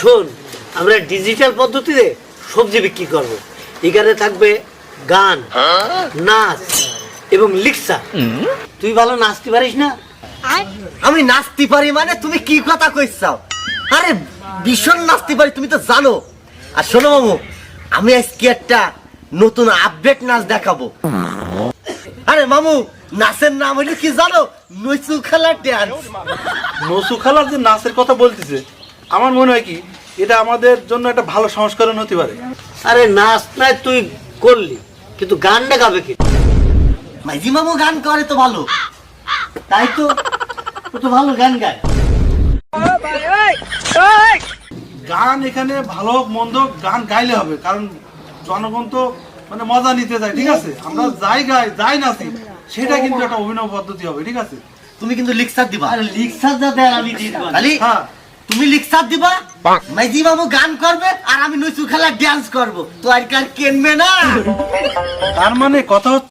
শোন আমরা ডিজিটাল পদ্ধতিতে সবজি বিক্রি করব। এখানে থাকবে গান নাচ এবং লিক্সা তুই ভালো নাচতে পারিস না? আমি নাচতে পারি মানে তুমি কি কথা কইছাও আরে ভীষণ নাচতে পারি তুমি তো জানো। আর শোনো মামু আমি আজকে একটা নতুন আপডেট নাচ দেখাবো। আরে মামু নাচের নাম হইল কি জানো? নৈচু খেলার ড্যান্স নসু খালার যে নাচের কথা বলতেছে আমার মনে হয় কি এটা আমাদের জন্য একটা ভালো সংস্করণ হতে পারে। আরে নাচ নাই তুই করলি কিন্তু গানটা গাবে কি? মাইজি মামু গান করে তো ভালো। তাই তো ও তো ভালো গান গায়। গান এখানে ভালো হোক মন্দ গান গাইলে হবে কারণ জনগণ তো মানে মজা নিতে যায় ঠিক আছে? আমরা যাই গাই যাই নাচি সেটা কিন্তু একটা অভিনব পদ্ধতি হবে ঠিক আছে? তুমি কিন্তু লিক্সার দিবা। আরে লিক্সার যাতে আমি দিয়ে দেবো। খালি হ্যাঁ। তুমি লিক্সার দিবা? মাইজি বাবু গান করবে আর আমি নুসু খেলা ডান্স করব। তো আর কার কেনবে না? তার মানে কথা হচ্ছে